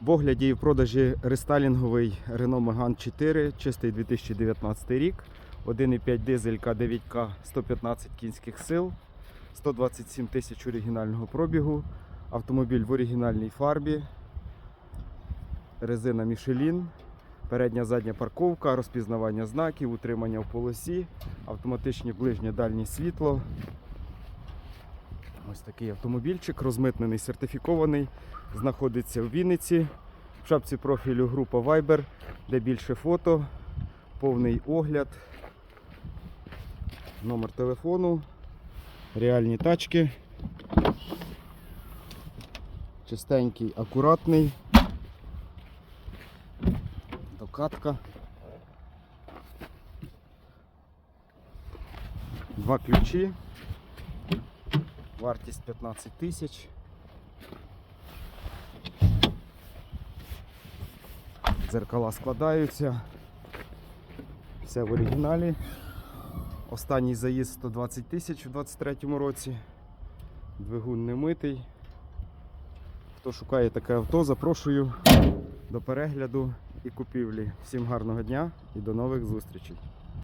В огляді і в продажі рестайлінговий Renault Megane 4, чистий 2019 рік, 1,5 дизель К9К 115 кінських сил, 127 тисяч оригінального пробігу, автомобіль в оригінальній фарбі, резина Michelin, передня задня парковка, розпізнавання знаків, утримання в полосі, автоматичне ближнє дальнє світло. Ось такий автомобільчик, розмитнений, сертифікований, знаходиться в Вінниці. В шапці профілю група Viber, де більше фото, повний огляд, номер телефону, реальні тачки. Чистенький, акуратний. Докатка. Два ключі. Вартість 15 тисяч. Дзеркала складаються. Все в оригіналі. Останній заїзд 120 тисяч у 2023 році. Двигун не митий. Хто шукає таке авто, запрошую до перегляду і купівлі. Всім гарного дня і до нових зустрічей.